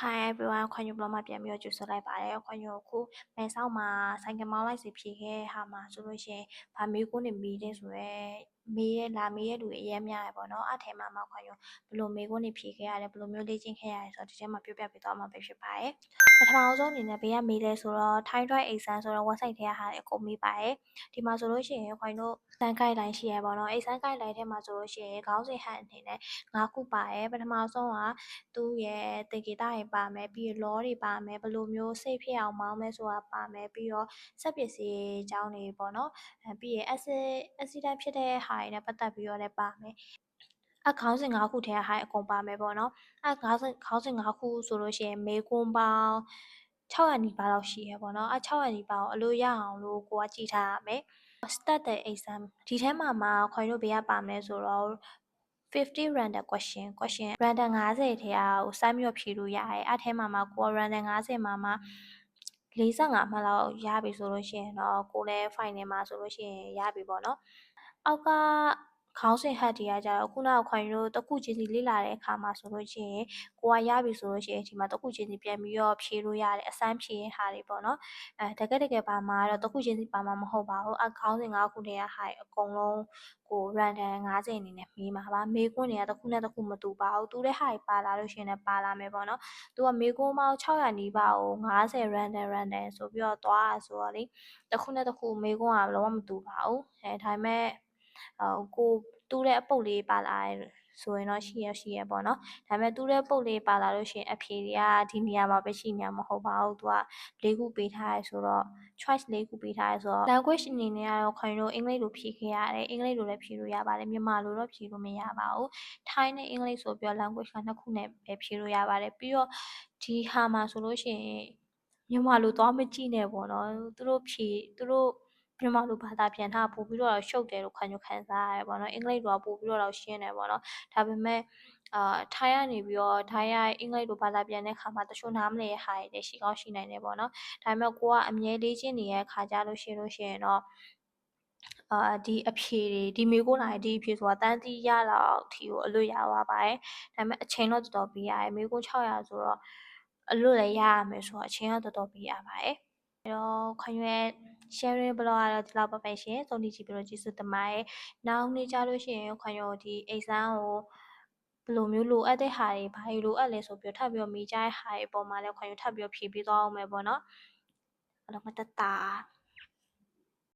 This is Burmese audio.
Hi everyone ခွန်ယူဘလော့မှာပြန်ပြီးတော့ကြိုဆိုလိုက်ပါတယ်ခွန်ယူအခုမဲဆောက်မှာဆိုင်ကမောင်းလိုက်စီဖြေခဲ့ဟာမှာဆိုလို့ရှိရင်ဗာမေးကုန်းနေမီတဲ့ဆိုရဲမေးရလာမေးရလူအရင်များရပေါ့နော်အထဲမှာမှခွန်ယူဘယ်လိုမေးကုန်းနေဖြေခဲ့ရတယ်ဘယ်လိုမျိုးလေ့ကျင့်ခဲ့ရတယ်ဆိုတော့ဒီထဲမှာပြောပြပေးသွားမှာပဲဖြစ်ပါတယ်ပထမဆုံးအနေနဲ့ဘေးကမေးလဲဆိုတော့ Thai Drive Exam ဆိုတော့ website ထဲကဟာအကုန်မေးပါတယ်ဒီမှာဆိုလို့ရှိရင်ခွန်တို့စမ်း guideline ရှိရပေါ့နော်အဲစမ်း guideline ထဲမှာဆိုလို့ရှိရင်ခေါင်းစဉ်ဟန်အနေနဲ့၅ခုပါတယ်ပထမဆုံးကသူ့ရဲ့သင်္ကေတတွေပါမယ်ပြီးရင် law တွေပါမယ်ဘယ်လိုမျိုးစိတ်ဖြစ်အောင်မောင်းလဲဆိုတာပါမယ်ပြီးတော့စက်ပစ္စည်းအကြောင်းတွေပေါ့နော်အဲပြီးရင် acid accident ဖြစ်တဲ့ဟာတွေနဲ့ပတ်သက်ပြီးတော့လည်းပါမယ်အခေါင်းစဉ်၅ခုထဲကဟာအကုန်ပါမယ်ပေါ့နော်အဲခေါင်းစဉ်ခေါင်းစဉ်၅ခုဆိုလို့ရှိရင်မေကွန်းပေါင်း600နီးပါးလောက်ရှိရပေါ့နော်အဲ600နီးပါးကိုအလို့ရအောင်လို့ကိုကကြည့်ထားရမယ် start the exam ဒီထဲမှာမှာခွင်တို့ဘေးကပါမယ်ဆိုတော့ 50 random question question random 50ထဲကဟိုစမ်းပြီးတော့ဖြေလို့ရတယ်အဲ့ထဲမှာမှာကိုက random 50မှာမှာ45မှတ်လောက်ရပြီဆိုလို့ရှိရင်တော့ကိုလည်း final မှာဆိုလို့ရှိရင်ရပြီပေါ့နော်အောက်က ခေါင်းစဉ်ဟတ်တွေကကြတော့ခုနကခွန်တို့တခုချင်းစီလေ့လာတဲ့အခါမှာဆိုလို့ရှိရင်ကိုကရပြီဆိုလို့ရှိရင်ဒီမှာတခုချင်းစီပြန်ပြီးတော့ဖြေလို့ရတယ်အစမ်းဖြေရင်ဟာတွေပေါ့နော်အဲတကယ်တကယ်ပါမှာတော့တခုချင်းစီပါမှာမဟုတ်ပါဘူးအခေါင်းစဉ်၅ခုတည်းကဟာအကုန်လုံးကို random 50အနေနဲ့မေးမှာပါမေးခွန်းတွေကတခုနဲ့တခုမတူပါဘူးတူတဲ့ဟာတွေပါလာလို့ရှိရင်လည်းပါလာမယ်ပေါ့နော်သူကမေးခွန်းပေါင်း600နီးပါးကို50 random random ဆိုပြီးတော့သွားရဆိုတော့လေတခုနဲ့တခုမေးခွန်းကလုံးဝမတူပါဘူးအဲဒါပေမဲ့ဟို ကိုတူးတဲ့အပုတ်လေးပါလာတယ်ဆိုရင်တော့ရှိရရှိရပေါ့နော်ဒါပေမဲ့တူးတဲ့ပုတ်လေးပါလာလို့ရှိရင်အဖြေတွေကဒီနေရာမှာပဲရှိနေမှာမဟုတ်ပါဘူးသူက၄ခုပေးထားရဆိုတော့ choice ၄ခုပေးထားရဆိုတော့ language အနေနဲ့ကတော့ခွန်တို့အင်္ဂလိပ်လိုဖြေခဲ့ရတယ်အင်္ဂလိပ်လိုလည်းဖြေလို့ရပါတယ်မြန်မာလိုတော့ဖြေလို့မရပါဘူး Thai နဲ့အင်္ဂလိပ်ဆိုပြီးတော့ language ကနှစ်ခုနဲ့ပဲဖြေလို့ရပါတယ်ပြီးတော့ဒီဟာမှာဆိုလို့ရှိရင်မြန်မာလိုသွားမကြည့်နဲ့ပေါ့နော်သူတို့ဖြေသူတို့ မြန်မာလိုဘာသာပြန်ထားပို့ပြီးတော့ရှုပ်တယ်လို့ခံယူခံစားရတယ်ပေါ့နော်အင်္ဂလိပ်လိုကပို့ပြီးတော့ရှင်းတယ်ပေါ့နော်ဒါပေမဲ့အာထိုင်းကနေပြီးတော့ထိုင်းကအင်္ဂလိပ်လိုဘာသာပြန်တဲ့ခါမှာတချို့နားမလည်တဲ့ဟာတွေလည်းရှိကောင်းရှိနိုင်တယ်ပေါ့နော်ဒါပေမဲ့ကိုကအမြဲလေးချင်းနေတဲ့ခါကြလို့ရှိလို့ရှိရင်တော့အာဒီအဖြေတွေဒီမေကိုလာဒီအဖြေဆိုတာတန်းတီးရတော့ထီကိုအလွတ်ရသွားပါတယ်ဒါပေမဲ့အချိန်တော့တော်တော်ပေးရတယ်မေကို600ဆိုတော့အလွတ်လည်းရရမယ်ဆိုတော့အချိန်တော့တော်တော်ပေးရပါတယ်အဲ့တော့ခွန်ရွယ် sharing blog ကတော့ဒီလောက်ပါပဲရှင်ဆုံးဖြတ်ကြည့်ပြီးတော့ကျေးဇူးတင်ပါတယ်နောက်နေ့ကြလို့ရှိရင်ခွန်ရွယ်ဒီ exam ကိုဘယ်လိုမျိုးလိုအပ်တဲ့ဟာတွေဘာတွေလိုအပ်လဲဆိုပြီးတော့ထပ်ပြီးတော့မိကြတဲ့ဟာတွေအပေါ်မှာလည်းခွန်ရွယ်ထပ်ပြီးတော့ဖြည့်ပေးသွားအောင်မယ်ပေါ့နော်အားလုံးမတတ်တာ